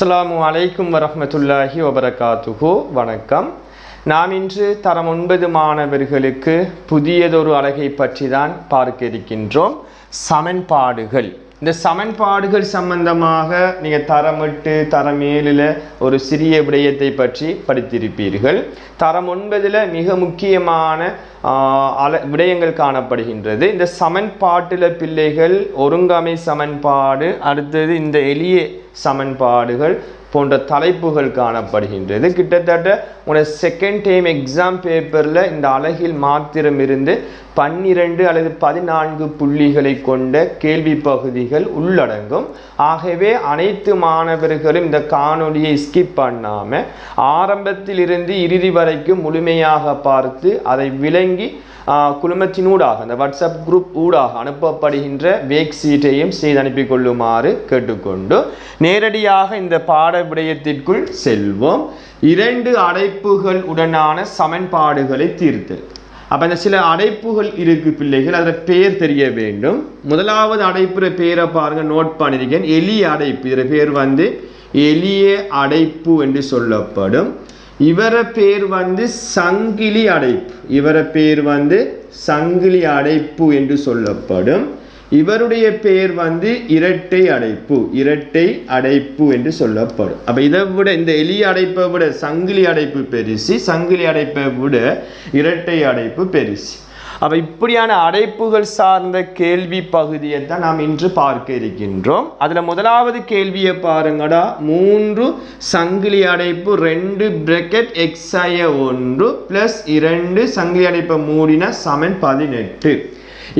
அஸ்ஸலாமு அலைக்கும் வரமத்துல்லாஹி வபரகாத்துஹு. வணக்கம். நாம் இன்று தரம் ஒன்பது மாணவர்களுக்கு புதியதொரு அழகை பற்றி தான் பார்க்க இருக்கின்றோம். சமன்பாடுகள். இந்த சமன்பாடுகள் சம்பந்தமாக நீங்கள் தரம் எட்டு தரம் ஏழில் ஒரு சிறிய விடயத்தை பற்றி படித்திருப்பீர்கள். தரம் ஒன்பதில் மிக முக்கியமான அல விடயங்கள் காணப்படுகின்றது. இந்த சமன்பாட்டில் பிள்ளைகள் ஒருங்கமை சமன்பாடு அடுத்தது இந்த எளிய சமன்பாடுகள் போன்ற தலைப்புகள் காணப்படுகின்றது. கிட்டத்தட்ட உன செகண்ட் டைம் எக்ஸாம் பேப்பரில் இந்த அழகில் மாத்திரம் இருந்து பன்னிரண்டு அல்லது பதினான்கு புள்ளிகளை கொண்ட கேள்வி பகுதிகள் உள்ளடங்கும். ஆகவே அனைத்து மாணவர்களும் இந்த காணொலியை ஸ்கிப் பண்ணாமல் ஆரம்பத்தில் இருந்து இறுதி வரைக்கும் முழுமையாக பார்த்து அதை விளங்கி குழுமத்தினூடாக அந்த வாட்ஸ்அப் குரூப் ஊடாக அனுப்பப்படுகின்ற வேக் சீட்டையும் செய்து அனுப்பி கொள்ளுமாறு கேட்டுக்கொண்டு நேரடியாக இந்த பாட விடயத்திற்குள் செல்வோம். இரண்டு அடைப்புகள் உடனான சமன்பாடுகளை தீர்த்தல் அப்போ இந்த சில அடைப்புகள் இருக்குது பிள்ளைகள் அதில் பேர் தெரிய வேண்டும். முதலாவது அடைப்புற பேரை பாருங்கள் நோட் பண்ணியிருக்கேன் எளிய அடைப்பு இதில் பேர் வந்து எளிய அடைப்பு என்று சொல்லப்படும். இவர பேர் வந்து சங்கிலி அடைப்பு. இவர பேர் வந்து சங்கிலி அடைப்பு என்று சொல்லப்படும். இவருடைய பெயர் வந்து இரட்டை அடைப்பு. இரட்டை அடைப்பு என்று சொல்லப்படும். அப்போ இதை விட இந்த எளிய அடைப்பை விட சங்கிலி அடைப்பு பெருசு சங்கிலி அடைப்பை விட இரட்டை அடைப்பு பெருசு. அப்போ இப்படியான அடைப்புகள் சார்ந்த கேள்வி பகுதியை தான் நாம் இன்று பார்க்க இருக்கின்றோம். அதில் முதலாவது கேள்வியை பாருங்கடா. மூன்று சங்கிலி அடைப்பு ரெண்டு பிரக்கெட் எக்ஸாய ஒன்று பிளஸ் இரண்டு சங்கிலி அடைப்பை மூடின சமன் பதினெட்டு.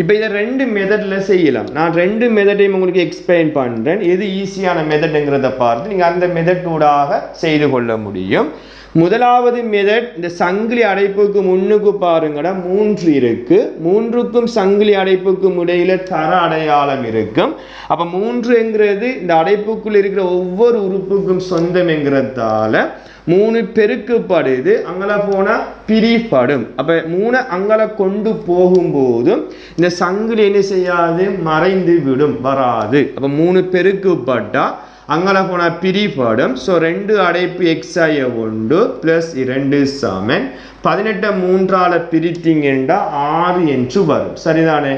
இப்போ இதை ரெண்டு மெத்தடில் செய்யலாம். நான் ரெண்டு மெத்தடையும் உங்களுக்கு எக்ஸ்பிளைன் பண்ணுறேன் எது ஈஸியான மெத்தடுங்கிறத பார்த்து நீங்கள் அந்த மெத்தட் ஊடாக செய்து கொள்ள முடியும். முதலாவது மெதட் இந்த சங்கிலி அடைப்புக்கு முன்னுக்கு பாருங்கடா மூன்று இருக்கு. மூன்றுக்கும் சங்கிலி அடைப்புக்கும் இடையில தர அடையாளம் இருக்கும். அப்ப மூன்றுங்கிறது இந்த அடைப்புக்குள் இருக்கிற ஒவ்வொரு உறுப்புக்கும் சொந்தம்ங்கிறதால மூணு பெருக்குப்படுது அங்கல போனா பிரிப்படும். அப்ப மூணு அங்கல கொண்டு போகும்போதும் இந்த சங்கிலி என்ன செய்யாது? மறைந்து விடும் வராது. அப்ப மூணு பெருக்குப்பட்டா அங்கல போனா பிரிப்படும் ஸோ ரெண்டு அடைப்பு எக்ஸாய ஒன்று ப்ளஸ் இரண்டு சமன் பதினெட்டை மூன்றால பிரித்தீங்கன்னா ஆறு என்று வரும். சரிதானே?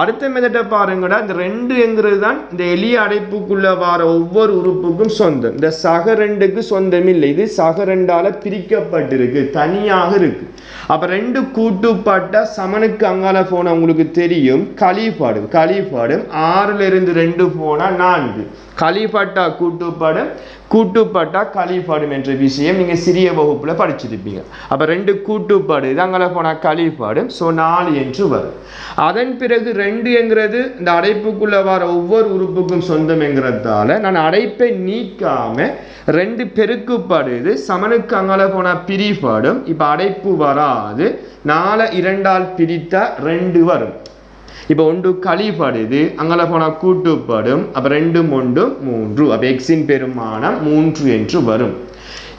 அடுத்த மெதட்டை பாருங்கடா. இந்த ரெண்டு என்கிறது தான் இந்த எளிய அடைப்புக்குள்ள வர ஒவ்வொரு உறுப்புக்கும் சொந்தம். இந்த சக ரெண்டுக்கு சொந்தம் இல்லை. இது சக ரெண்டால பிரிக்கப்பட்டிருக்கு. தனியாக இருக்கு. அப்ப ரெண்டு கூட்டுப்பட்ட சமனுக்கு அங்கால போன உங்களுக்கு தெரியும். களிபாடும் களிபாடும் ஆறுல இருந்து ரெண்டு போனா நான்கு. களிப்பட்டா கூட்டுப்படும் கூட்டுப்பட்டா கலிஃபாடும் என்ற விஷயம் நீங்கள் சிறிய வகுப்பில் படிச்சிருப்பீங்க. அப்போ ரெண்டு கூட்டுப்பாடு இது போனால் போனா களிப்பாடும் ஸோ நாலு என்று வரும். அதன் பிறகு ரெண்டு என்கிறது இந்த அடைப்புக்குள்ளே வர ஒவ்வொரு உறுப்புக்கும் சொந்தம் என்கிறதால நான் அடைப்பை நீக்காமல் ரெண்டு பெருக்குப்படுது சமனுக்கு அங்கால போனால் பிரிபாடும் இப்போ அடைப்பு வராது நாலு இரண்டால் பிரித்தா ரெண்டு வரும். இப்போ ஒன்று களிப்படுது அங்கே போனால் கூட்டுப்படும் அப்போ ரெண்டும் ஒன்று மூன்று. அப்போ எக்ஸின் பெருமானம் மூன்று என்று வரும்.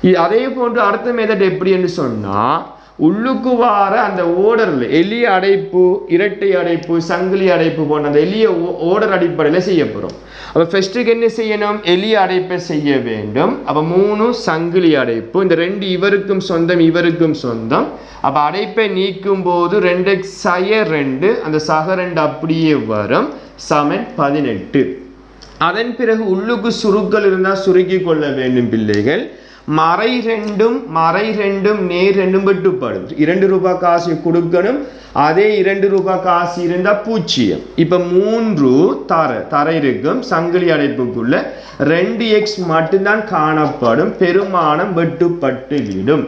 இ- அதே போன்று அர்த்தம் மெத்தட் எப்படி என்று சொன்னால் உள்ளுக்கு வார அந்த ஓடரில் எளிய அடைப்பு இரட்டை அடைப்பு சங்கிலி அடைப்பு போன்ற அந்த எளிய ஓடர் அடிப்படையில் செய்ய போகிறோம் அப்போ ஃபஸ்ட்டுக்கு என்ன செய்யணும்? எளிய அடைப்பை செய்ய வேண்டும். அப்போ மூணு சங்கிலி அடைப்பு. இந்த ரெண்டு இவருக்கும் சொந்தம் இவருக்கும் சொந்தம். அப்போ அடைப்பை நீக்கும் போது ரெண்டு சய ரெண்டு அந்த சக ரெண்டு அப்படியே வரும். சமன் பதினெட்டு. அதன் பிறகு உள்ளுக்கு சுருக்கள் இருந்தால் சுருக்கி கொள்ள வேண்டும் பிள்ளைகள். மறை ரெண்டும் மறை ரெண்டும் நேர் ரெண்டும் வெட்டுப்படும் இரண்டு ரூபாய் காசு கொடுக்கணும் அதே இரண்டு ரூபாய் காசு இருந்தால் பூச்சியம். இப்போ மூன்று தர தரை இருக்கும் சங்கிலி அடைப்புக்குள்ள ரெண்டு எக்ஸ் மட்டும்தான் காணப்படும் பெருமானம் வெட்டுப்பட்டு விடும்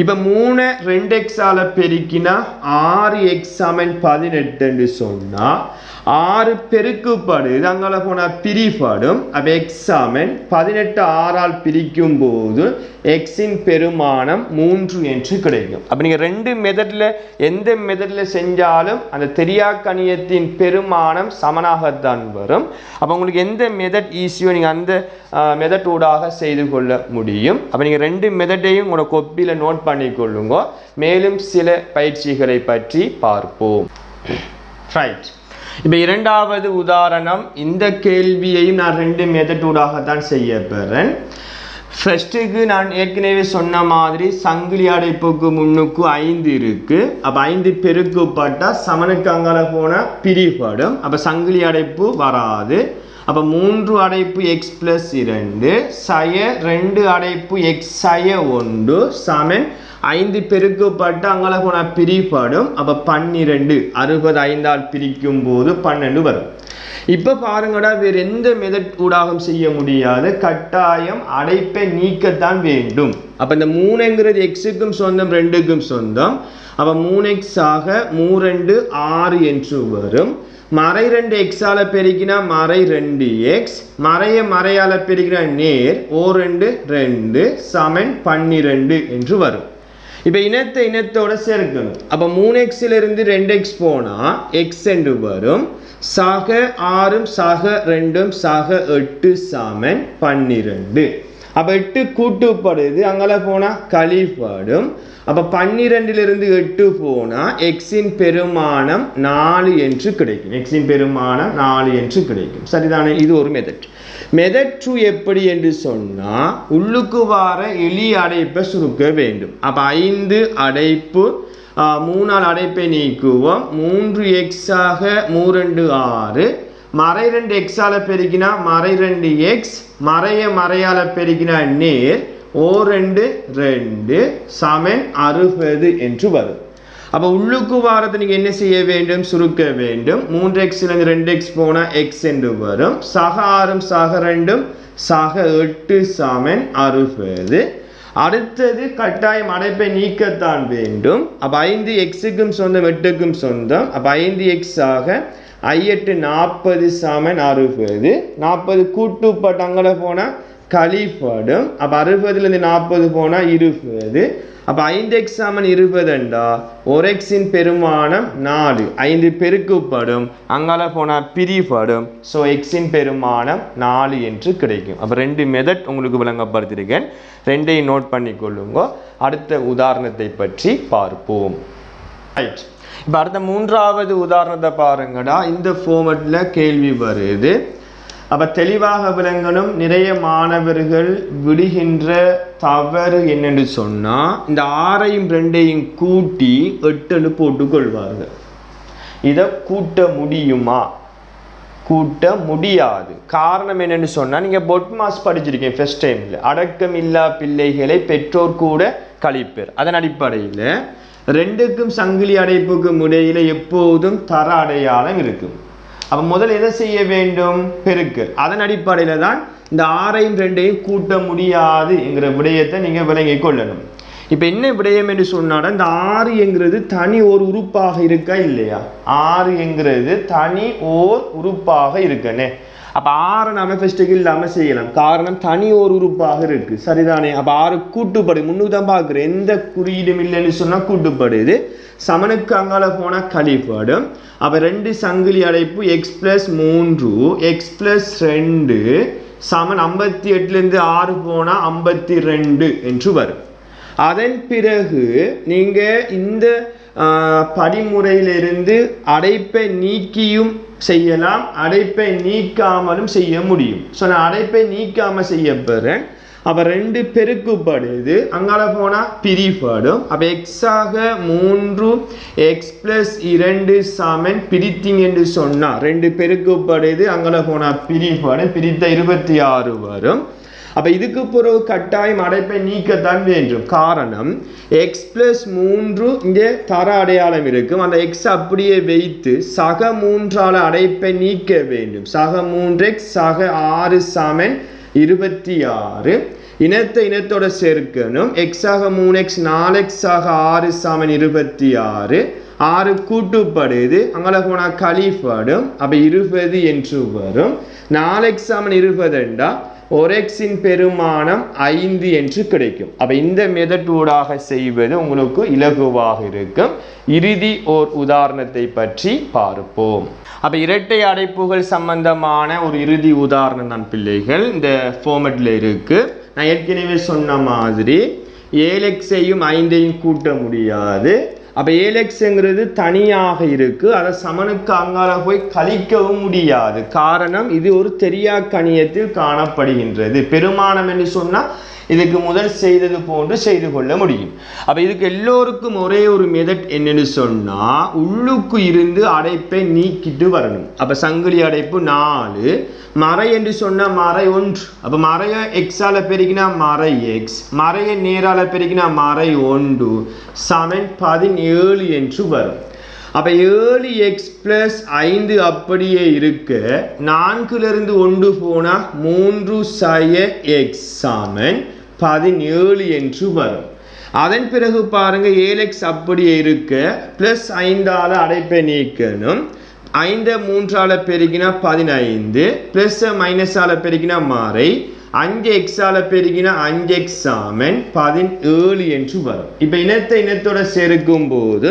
இப்போ மூணு ரெண்டு எக்ஸால் பெருக்கினா ஆறு எக்ஸ் சமன் பதினெட்டுன்னு சொன்னால் ஆறு பெருக்குப்படுது அங்கே போனால் பிரிப்படும். அப்போ எக்ஸாமன் பதினெட்டு ஆறால் பிரிக்கும் போது எக்ஸின் பெருமானம் மூன்று என்று கிடைக்கும். அப்போ நீங்கள் ரெண்டு மெதடில் எந்த மெதடில் செஞ்சாலும் அந்த தெரியா கணியத்தின் பெருமானம் சமனாகத்தான் வரும். அப்போ உங்களுக்கு எந்த மெதட் ஈஸியோ நீங்கள் அந்த மெதட்டூடாக செய்து கொள்ள முடியும். அப்போ நீங்கள் ரெண்டு மெதட்டையும் உங்களோட கொப்பியில் நோட் பண்ணிக்கொள்ளுங்க மேலும் சில பயிற்சிகளை பற்றி பார்ப்போம். ரைட் இப்போ இரண்டாவது உதாரணம் இந்த கேள்வியையும் நான் ரெண்டு மெதட்டூடாக தான் செய்ய போகிறேன் ஃபர்ஸ்ட்டுக்கு நான் ஏற்கனவே சொன்ன மாதிரி சங்கிலி அடைப்புக்கு முன்னுக்கு ஐந்து இருக்குது அப்போ ஐந்து பெருக்குப்பட்டால் சமனுக்கு அங்கால போன பிரிபடும் அப்போ சங்கிலி அடைப்பு வராது அப்போ மூன்று அடைப்பு எக்ஸ் ப்ளஸ் இரண்டு சய ரெண்டு அடைப்பு எக்ஸ் சய ஒன்று சமன் ஐந்து பெருக்கப்பட்டு அங்கால போன பிரிபடும் அப்போ பன்னிரெண்டு அறுபது ஐந்தால் பிரிக்கும் போது பன்னெண்டு வரும் இப்போ பாருங்கடா வேறு எந்த மெதட் ஊடாகம் செய்ய முடியாது. கட்டாயம் அடைப்பை நீக்கத்தான் வேண்டும். அப்போ இந்த மூணுங்கிறது எக்ஸுக்கும் சொந்தம் ரெண்டுக்கும் சொந்தம். அப்போ மூணு எக்ஸ் ஆக மூரெண்டு ஆறு என்று வரும். மறை ரெண்டு எக்ஸால் பெருக்கினா மறை ரெண்டு எக்ஸ் மறைய மறையால் பெருக்கினா நேர். ஓ ரெண்டு ரெண்டு சமன் பன்னிரெண்டு என்று வரும். இப்போ இனத்தை இனத்தோட சேர்க்கணும். அப்போ மூணு எக்ஸில் இருந்து ரெண்டு எக்ஸ் போனால் எக்ஸ் என்று வரும். சக ஆறும் சக ரெண்டும் சக எட்டு சமன் பன்னிரெண்டு. அப்போ எட்டு கூட்டுப்படுது. அங்கே போனால் கழிப்பாடும். அப்போ பன்னிரெண்டிலிருந்து எட்டு போனால் எக்ஸின் பெருமானம் நாலு என்று கிடைக்கும். எக்ஸின் பெருமானம் நாலு என்று கிடைக்கும். சரிதானே? இது ஒரு மெதட் மெதற்று எப்படி என்று சொன்னால் உள்ளுக்கு வார எலி அடைப்பை சுருக்க வேண்டும். அப்போ ஐந்து அடைப்பு மூணால் அடைப்பை நீக்குவோம். மூன்று எக்ஸாக மூரெண்டு ஆறு. மறை ரெண்டு எக்ஸால் பெருக்கினா மறை ரெண்டு எக்ஸ் மறைய மறையால் பெருக்கினா நேர். ஓ ரெண்டு ரெண்டு சமன் அறுபது என்று வரும். அப்போ உள்ளுக்கு வாரத்தை நீங்கள் என்ன செய்ய வேண்டும்? சுருக்க வேண்டும். மூன்று எக்ஸ்லேருந்து ரெண்டு எக்ஸ் போனால் எக்ஸ் என்று வரும். சக ஆறும் சக ரெண்டும் சக எட்டு சாமன் அறுபது. அடுத்தது கட்டாயம் அடைப்பை நீக்கத்தான் வேண்டும். அப்போ ஐந்து எக்ஸுக்கும் சொந்தம் எட்டுக்கும் சொந்தம். அப்போ ஐந்து எக்ஸ் ஆக ஐஎட்டு நாற்பது சாமன் அறுபது. நாற்பது கூட்டுப்பட்டு அங்கே போனால் கழிப்படும் அப்போ அறுபதுலேருந்து நாற்பது போனால் இருபது. அப்போ ஐந்து எக்ஸாமன் இருபதுண்டா ஒரு எக்ஸின் பெருமானம் நாலு. ஐந்து பெருக்கப்படும். அங்கால போனால் பிரிப்படும் ஸோ எக்ஸின் பெருமானம் நாலு என்று கிடைக்கும். அப்போ ரெண்டு மெதட் உங்களுக்கு விளங்கப்படுத்திருக்கேன் ரெண்டையும் நோட் பண்ணி கொள்ளுங்க அடுத்த உதாரணத்தை பற்றி பார்ப்போம். ரைட் இப்போ அடுத்த மூன்றாவது உதாரணத்தை பாருங்கடா. இந்த ஃபார்மெட்டில் கேள்வி வருது. அப்போ தெளிவாக விளங்கணும். நிறைய மாணவர்கள் விடுகின்ற தவறு என்னென்று சொன்னால் இந்த ஆறையும் ரெண்டையும் கூட்டி எட்டுன்னு போட்டுக்கொள்வார்கள். இதை கூட்ட முடியுமா? கூட்ட முடியாது. காரணம் என்னென்னு சொன்னால் நீங்கள் பொட்மாஸ் படிச்சிருக்கீங்க ஃபஸ்ட் டைமில் அடக்கம் இல்லா பிள்ளைகளை பெற்றோர் கூட கழிப்பர். அதன் அடிப்படையில் ரெண்டுக்கும் சங்கிலி அடைப்புக்கும் இடையில் எப்போதும் தர அடையாளம் இருக்கும். அப்போ முதல்ல எதை செய்ய வேண்டும்? பெருக்கு. அதன் அடிப்படையில் தான் இந்த ஆறையும் ரெண்டையும் கூட்ட முடியாது என்கிற விடயத்தை நீங்கள் விளங்கிக் கொள்ளணும். இப்போ என்ன விடயம் என்று சொன்னாடா இந்த ஆறு என்கிறது தனி ஓர் உறுப்பாக இருக்கா இல்லையா? ஆறு என்கிறது தனி ஓர் உறுப்பாக இருக்கனே. அப்போ ஆறு நாம ஃபெஸ்ட்டுக்கு இல்லாமல் செய்யலாம். காரணம் தனி ஓர் உறுப்பாக இருக்கு. சரிதானே? அப்போ ஆறு கூட்டுப்படு முன்னுக்கு தான் பார்க்குறேன். எந்த குறியீடும் இல்லைன்னு சொன்னால் கூட்டுப்படுது. சமனுக்கு அங்கால போனால் கழிப்படும். அப்போ ரெண்டு சங்கிலி அடைப்பு எக்ஸ் ப்ளஸ் மூன்று எக்ஸ் ப்ளஸ் ரெண்டு சமன் ஐம்பத்தி எட்டுலேருந்து ஆறு போனால் ஐம்பத்தி ரெண்டு என்று வரும். அதன் பிறகு நீங்கள் இந்த படிமுறையிலிருந்து அடைப்பை நீக்கியும் செய்யலாம் அடைப்பை நீக்காமலும் செய்ய முடியும். ஸோ நான் அடைப்பை நீக்காமல் செய்ய போகிறேன் அப்போ ரெண்டு பெருக்குப்படுது அங்கால போனால் பிரிப்படும். அப்போ எக்ஸாக மூன்று எக்ஸ் ப்ளஸ் இரண்டு சாமன் பிரித்திங் என்று சொன்னால் ரெண்டு பெருக்குப்படுது அங்கால போனால் பிரிப்படும். பிரித்த இருபத்தி ஆறு வரும். அப்போ இதுக்கு பிறகு கட்டாயம் அடைப்பை நீக்கத்தான் வேண்டும். காரணம் எக்ஸ் பிளஸ் மூன்று இங்கே தர அடையாளம் இருக்கும். அந்த எக்ஸ் அப்படியே வைத்து சக மூன்றால் அடைப்பை நீக்க வேண்டும். சக மூன்று எக்ஸ் சக ஆறு சமன் இருபத்தி ஆறு. இனத்தை இனத்தோட சேர்க்கணும். எக்ஸாக மூணு எக்ஸ் நாலு எக்ஸாக ஆறு சமன் இருபத்தி ஆறு. ஆறு கூட்டுப்படுது. அங்கே போனால் கழிப்படும். அப்போ இருபது என்று வரும். நாலு எக்ஸாமன் இருபதுண்டா ஒரெக்ஸின் பெருமானம் ஐந்து என்று கிடைக்கும். அப்போ இந்த மெதட்டூடாக செய்வது உங்களுக்கு இலகுவாக இருக்கும். இறுதி ஓர் உதாரணத்தை பற்றி பார்ப்போம். அப்போ இரட்டை அடைப்புகள் சம்பந்தமான ஒரு இறுதி உதாரணம் தான் பிள்ளைகள். இந்த ஃபார்மெட்டில் இருக்குது நான் ஏற்கனவே சொன்ன மாதிரி ஏழு எக்ஸையும் ஐந்தையும் கூட்ட முடியாது. அப்போ ஏலெக்ஸுங்கிறது தனியாக இருக்கு. அதை சமனுக்கு அங்கால போய் கழிக்கவும் முடியாது. காரணம் இது ஒரு தெரியா கணியத்தில் காணப்படுகின்றது. பெருமானம் என்று சொன்னால் இதுக்கு முதல் செய்தது போன்று செய்து கொள்ள முடியும். அப்போ இதுக்கு எல்லோருக்கும் ஒரே ஒரு மெதட் என்னன்னு சொன்னால் உள்ளுக்கு இருந்து அடைப்பை நீக்கிட்டு வரணும். அப்போ சங்கிலி அடைப்பு நாலு மறை என்று சொன்னால் மறை ஒன்று. அப்போ மறைய எக்ஸால பெருகினா மறை எக்ஸ் மறைய நேரால பெருகினா மறை ஒன்று சமன் பதினேழு என்று வரும். அப்போ ஏழு எக்ஸ் ப்ளஸ் ஐந்து அப்படியே இருக்க நான்குலேருந்து ஒன்று போனா மூன்று சய எக்ஸ் சாமன் பதினேழு என்று வரும். அதன் பிறகு பாருங்க ஏழு எக்ஸ் அப்படியே இருக்க ப்ளஸ் ஐந்தால் அடைப்பை நீக்கணும். ஐந்து மூன்றால் பெருகினா பதினைந்து பிளஸ் மைனஸால் பெருகினா மாறை. அஞ்சு எக்ஸால பெருகினா அஞ்சு எக்ஸாமன் பதினேழு என்று வரும். இப்போ இனத்தை இனத்தோட சேர்க்கும் போது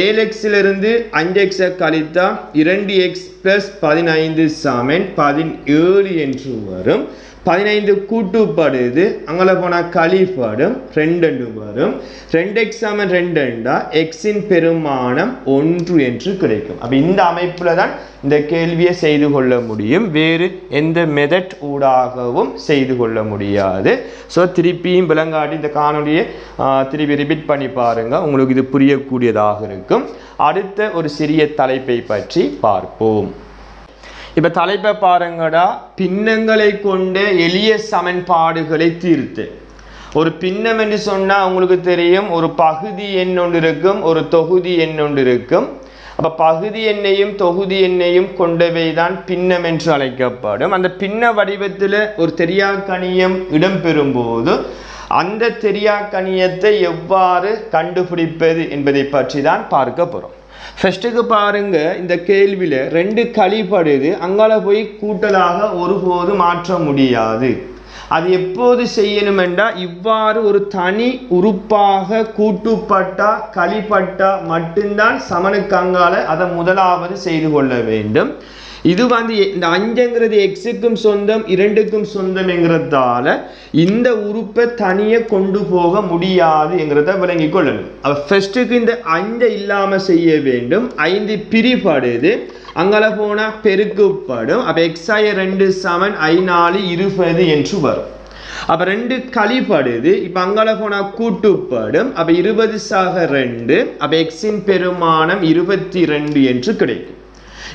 ஏழு எக்ஸிலிருந்து அஞ்சு எக்ஸை கழித்தா இரண்டு எக்ஸ் பிளஸ் பதினைந்து சாமன் பதினேழு என்று வரும். பதினைந்து கூட்டுப்படுது அங்கே போனால் கழிப்படும் ரெண்டு வரும் ரெண்டு எக்ஸாமன் ரெண்டுண்டா எக்ஸின் பெருமானம் ஒன்று என்று கிடைக்கும். அப்போ இந்த அமைப்பில் தான் இந்த கேள்வியை செய்து கொள்ள முடியும். வேறு எந்த மெதட் ஊடாகவும் செய்து கொள்ள முடியாது. ஸோ திருப்பியும் விளங்காட்டி இந்த காணொலியை திருப்பி ரிப்பீட் பண்ணி பாருங்கள் உங்களுக்கு இது புரியக்கூடியதாக இருக்கும். அடுத்த ஒரு சிறிய தலைப்பை பற்றி பார்ப்போம். இப்ப தலைப்பை பாருங்கடா. பின்னங்களை கொண்ட எளிய சமன்பாடுகளை தீர்த்து. ஒரு பின்னம் என்று சொன்னால் உங்களுக்கு தெரியும் ஒரு பகுதி எண் ஒன்று இருக்கும் ஒரு தொகுதி எண் ஒன்று இருக்கும். அப்போ பகுதி எண்ணையும் தொகுதி எண்ணையும் கொண்டவை தான் பின்னம் என்று அழைக்கப்படும். அந்த பின்ன வடிவத்தில் ஒரு தெரியா கணியம் இடம்பெறும் போது அந்த தெரியா கணியத்தை எவ்வாறு கண்டுபிடிப்பது என்பதை பற்றி தான் பார்க்க போகிறோம் ஃபஸ்ட்டுக்கு பாருங்க இந்த கேள்வியில் ரெண்டு கழிப்படுது அங்கால போய் கூட்டலாக ஒருபோது மாற்ற முடியாது. அது எப்போது செய்யணும் என்றால் இவ்வாறு ஒரு தனி உறுப்பாக கூட்டுப்பட்டா கழிப்பட்டா மட்டும்தான் சமனுக்கு அங்கால அதை முதலாவது செய்து கொள்ள வேண்டும். இது வந்து இந்த அஞ்சுங்கிறது எக்ஸுக்கும் சொந்தம் இரண்டுக்கும் சொந்தம்ங்கிறதால இந்த உறுப்பை தனியே கொண்டு போக முடியாது என்கிறத விளங்கிக் கொள்ளணும். அப்போ ஃபர்ஸ்ட்டுக்கு இந்த அஞ்சை இல்லாமல் செய்ய வேண்டும். ஐந்து பிரிபடுது அங்கே போனால் பெருக்கப்படும் அப்போ எக்ஸாய ரெண்டு செவன் ஐ நாலு இருபது என்று வரும். அப்போ ரெண்டு கழிப்படுது இப்போ அங்கால போனால் கூட்டுப்படும். அப்போ இருபது சாக ரெண்டு. அப்போ எக்ஸின் பெருமானம் இருபத்தி ரெண்டு என்று கிடைக்கும்.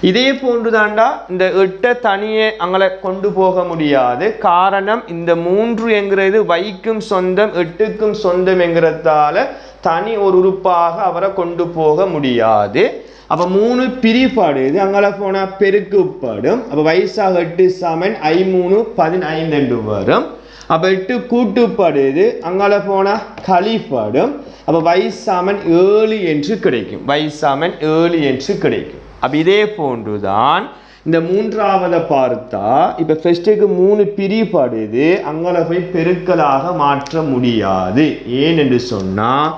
இதே போன்றுதாண்டா இந்த எட்டை தனியே அங்களை கொண்டு போக முடியாது. காரணம் இந்த மூன்று என்கிறது வைக்கும் சொந்தம் எட்டுக்கும் சொந்தம் என்கிறதால தனி ஒரு உறுப்பாக அவரை கொண்டு போக முடியாது. அப்ப மூணு பிரிப்பாடுது அங்கே போனா பெருக்குப்படும். அப்ப வயசாக எட்டு சமன் ஐ மூணு பதினைந்து என்று வரும். அப்ப எட்டு கூட்டுப்படுது. அங்கே போனா களிப்படும் அப்ப வயசாமன் ஏழு என்று கிடைக்கும். வயசாமன் ஏழு என்று கிடைக்கும். அப்போ இதே போன்று தான் இந்த மூன்றாவதை பார்த்தா இப்போ ஃபெஸ்ட்டுக்கு மூணு பிரிப்படுது அங்கால போய் பெருக்கலாக மாற்ற முடியாது. ஏன் என்று சொன்னால்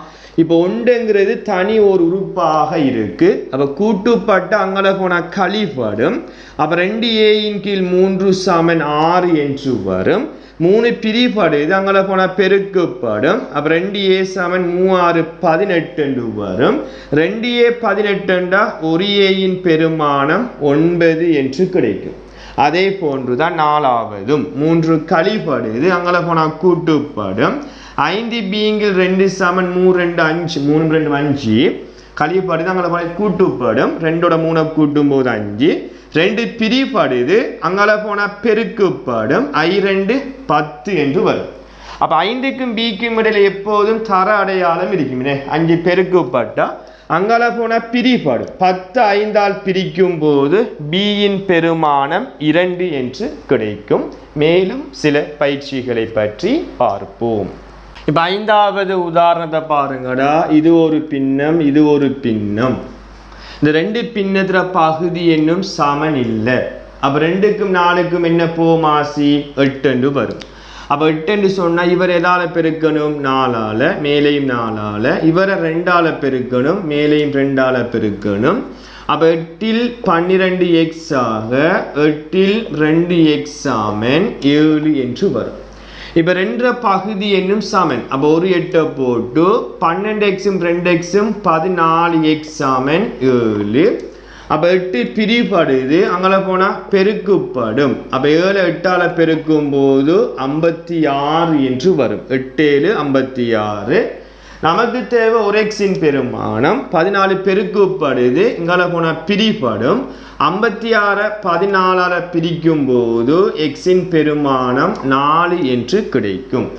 இப்போ ஒன்றுங்கிறது தனி ஒரு உறுப்பாக இருக்குது அப்போ கூட்டுப்பட்ட அங்கல போனால் கழிப்படும் அப்போ ரெண்டு ஏயின் கீழ் மூன்று சமன் ஆறு என்று வரும். மூணு பிரிபடுது அங்கே போனால் பெருக்கப்படும். அப்போ ரெண்டு ஏ சமன் மூவாறு பதினெட்டு வரும். ரெண்டு ஏ பதினெட்டுண்டா ஒரு ஏயின் பெருமானம் ஒன்பது என்று கிடைக்கும். அதே போன்று தான் நாலாவதும். மூன்று கழிப்படுது அங்கே போனால் கூட்டுப்படும். ஐந்து பீங்கில் ரெண்டு சமன் மூணு ரெண்டு அஞ்சு. மூணு ரெண்டு அஞ்சு. கழிப்படுது அங்கே போனால் கூட்டுப்படும். ரெண்டோட மூணை கூட்டும் போது அஞ்சு. ரெண்டு பிரிப்படுது அங்கால பெருக்கு பெருக்குப்படும் ஐ ரெண்டு பத்து என்று வரும். அப்ப ஐந்துக்கும் பிக்கும் இடையில எப்போதும் தர அடையாளம் இருக்குமே. அஞ்சு பெருக்குப்பட்டா? அங்கால போனா பிரிப்படும் பத்து ஐந்தால் பிரிக்கும் போது பியின் பெருமானம் இரண்டு என்று கிடைக்கும். மேலும் சில பயிற்சிகளை பற்றி பார்ப்போம். இப்ப ஐந்தாவது உதாரணத்தை பாருங்கடா. இது ஒரு பின்னம் இது ஒரு பின்னம். இந்த ரெண்டு பின்னதுற பகுதி என்னும் சமன் இல்லை. அப்போ ரெண்டுக்கும் நாலுக்கும் என்ன போமாசி எட்டு வரும். அப்போ எட்டுன்னு சொன்னால் இவர் எதால பெருக்கணும்? நாலால். மேலையும் நாலால். இவரை ரெண்டால் பெருக்கணும்? மேலையும் ரெண்டால் பெருக்கணும். அப்போ எட்டில் பன்னிரெண்டு எக்ஸ் ஆக எட்டில் ரெண்டு எக்ஸ் ஆமன் ஏழு என்று வரும். இப்போ ரெண்டரை பகுதி என்னும் சமன். அப்போ ஒரு எட்டை போட்டு பன்னெண்டு எக்ஸும் ரெண்டு எக்ஸும் பதினாலு எக்ஸ் சமன் ஏழு. அப்போ எட்டு பிரிப்படுது அங்கே போனால் பெருக்குப்படும். அப்போ ஏழு எட்டால் பெருக்கும் போது ஐம்பத்தி ஆறு என்று வரும். எட்டேழு ஐம்பத்தி ஆறு. நமக்கு தேவை ஒரு எக்ஸின் பெருமானம். பதினாலு பெருக்குப்படுது. இங்கால போனால் பிரிப்படும். ஐம்பத்தி ஆறை பதினாலால் பிரிக்கும் போது எக்ஸின் பெருமானம் நாலு என்று கிடைக்கும்.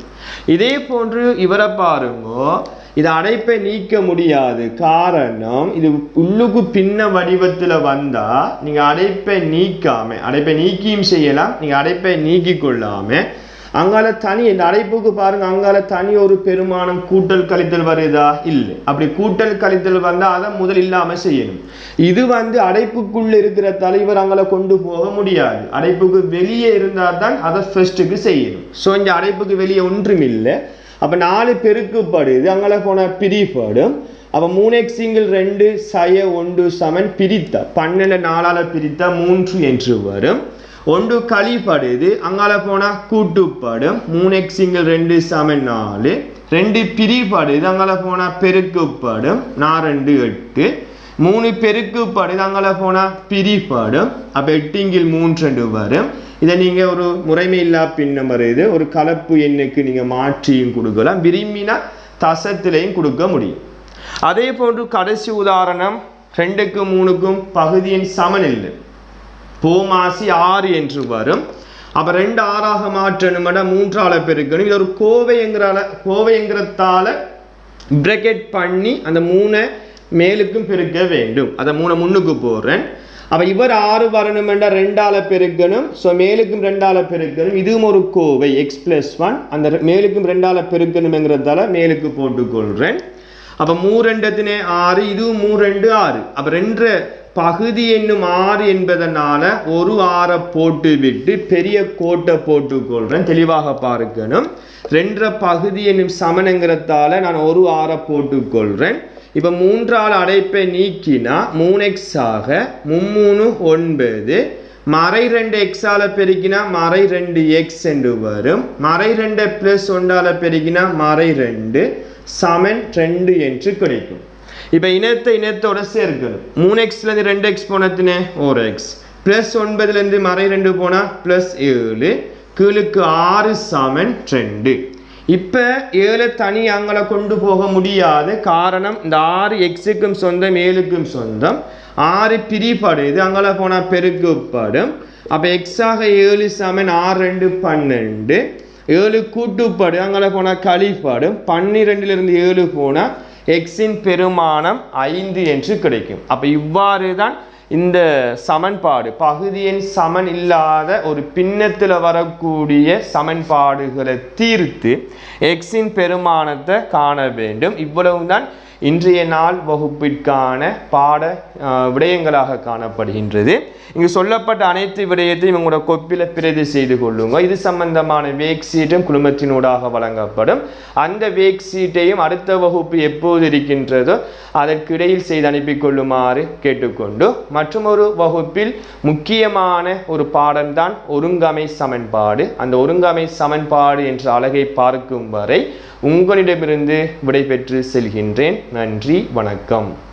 இதே போன்று இவரை பாருங்கோ. இது அடைப்பை நீக்க முடியாது. காரணம் இது உள்ளுக்கு பின்ன வடிவத்தில் வந்தா நீங்க அடைப்பை நீக்காம அடைப்பை நீக்கியும் செய்யலாம். நீங்க அடைப்பை நீக்கி கொள்ளாம அங்கால தனி இந்த அடைப்புக்கு பாருங்க அங்கால தனி ஒரு பெருமானம் கூட்டல் கழித்தல் வருதா? இல்லை. அப்படி கூட்டல் கழித்தல் வந்தால் அதை முதல் இல்லாம செய்யணும். இது வந்து அடைப்புக்குள்ள இருக்கிற தலைவர் அங்களை கொண்டு போக முடியாது. அடைப்புக்கு வெளியே இருந்தால் தான் அதை ஃபர்ஸ்ட்டுக்கு செய்யணும். ஸோ இந்த அடைப்புக்கு வெளியே ஒன்றும் இல்லை. அப்போ நாலு பெருக்குப்படுது அங்கால போன பிரிப்படும் அப்போ மூணு எக்ஸிங்கிள் ரெண்டு சய ஒன்று சமன் பிரித்தா. பன்னெண்டு நாளால் பிரித்தா மூன்று என்று வரும். ஒன்று கழிப்படுது அங்கால போனால் கூட்டுப்படும். மூணு எக்ஸிங்கிள் ரெண்டு சமன் நாலு. ரெண்டு பிரிப்படுது அங்கால போனால் பெருக்குப்படும். நான் ரெண்டு எட்டு. மூணு பெருக்குப்படுது அங்கால போனால் பிரிப்படும். அப்போ எட்டிங்கில் மூன்று ரெண்டு வரும். இதை நீங்கள் ஒரு முறைமை இல்லா பின்னம் வருது ஒரு கலப்பு எண்ணுக்கு நீங்கள் மாற்றியும் கொடுக்கலாம். விரும்பினா தசத்திலையும் கொடுக்க முடியும். அதே போன்று கடைசி உதாரணம் ரெண்டுக்கும் மூணுக்கும் பகுதியின் சமநிலை. போமாசி ஆறு என்று வரும். அப்போ ரெண்டு ஆறாக மாற்றணும்னா மூன்றால பெருக்கணும். இது ஒரு கோவைங்கிறால கோவைங்கிறதால பிரக்கெட் பண்ணி அந்த மூணை மேலுக்கும் பெருக்க வேண்டும். அதை மூணை முன்னுக்கு போடுறேன். அப்போ இவர் ஆறு வரணுமெண்டா ரெண்டால பெருக்கணும். ஸோ மேலுக்கும் ரெண்டால பெருக்கணும். இதுவும் ஒரு கோவை எக்ஸ் பிளஸ் ஒன் அந்த மேலுக்கும் ரெண்டால பெருக்கணுங்கிறதால மேலுக்கு போட்டுக்கொள்கிறேன் அப்போ மூ ரெண்டத்தினே ஆறு இதுவும் மூ ரெண்டு ஆறு அப்போ ரெண்டு பகுதி என்னும் ஆறு என்பதனால ஒரு ஆறை போட்டு விட்டு பெரிய கோட்டை போட்டுக்கொள்கிறேன் தெளிவாக பார்க்கணும் ரெண்டரை பகுதி என்னும் சமனங்கிறதால நான் ஒரு ஆறை போட்டுக்கொள்கிறேன் இப்போ மூன்றால் அடைப்பை நீக்கினா மூணு எக்ஸ் ஆக மும்மூணு ஒன்பது மறை ரெண்டு எக்ஸால் பெருக்கினா மறை ரெண்டு எக்ஸ் என்று வரும் மறை ரெண்டு ப்ளஸ் ஒன்றால் பெருக்கினா மறை ரெண்டு சமன் ரெண்டு என்று கிடைக்கும். இப்போ இனத்தை இனத்தோட சேர்க்கணும் மூணு எக்ஸ்லேருந்து ரெண்டு எக்ஸ் போனத்துனே ஒரு எக்ஸ் ப்ளஸ் ஒன்பதுலேருந்து மறை ரெண்டு போனால் ப்ளஸ் ஏழு. கீழுக்கு ஆறு சமன் ரெண்டு. இப்போ ஏழு தனி அங்களை கொண்டு போக முடியாது. காரணம் இந்த ஆறு எக்ஸுக்கும் சொந்தம் ஏழுக்கும் சொந்தம். ஆறு பிரிப்படுது அங்கே போனால் பெருக்குப்படும். அப்போ எக்ஸாக ஏழு சமன் ஆறு ரெண்டு பன்னெண்டு. ஏழு கூட்டுப்பாடு. அங்கே போனால் கழிப்பாடு பன்னிரெண்டிலிருந்து ஏழு போனால் எக்ஸின் பெருமானம் ஐந்து என்று கிடைக்கும். அப்போ இவ்வாறு தான் இந்த சமன்பாடு பகுதியின் சமன் இல்லாத ஒரு பின்னத்தில் வரக்கூடிய சமன்பாடுகளை தீர்த்து எக்ஸின் பெருமானத்தை காண வேண்டும். இவ்வளவுதான் இன்றைய நாள் வகுப்பிற்கான பாட விடயங்களாக காணப்படுகின்றது. இங்கு சொல்லப்பட்ட அனைத்து விடயத்தையும் உங்களோட கொப்பில பிரதி செய்து கொள்ளுங்க. இது சம்பந்தமான வேக் சீட்டும் குழுமத்தினூடாக வழங்கப்படும். அந்த வேக் சீட்டையும் அடுத்த வகுப்பு எப்போது இருக்கின்றதோ அதற்கிடையில் செய்து அனுப்பி கொள்ளுமாறு கேட்டுக்கொண்டு மற்றொரு வகுப்பில் முக்கியமான ஒரு பாடம்தான் ஒருங்கமை சமன்பாடு அந்த ஒருங்கமை சமன்பாடு என்ற அழகை பார்க்கும் வரை உங்களிடமிருந்து விடைபெற்று செல்கின்றேன். நன்றி வணக்கம்.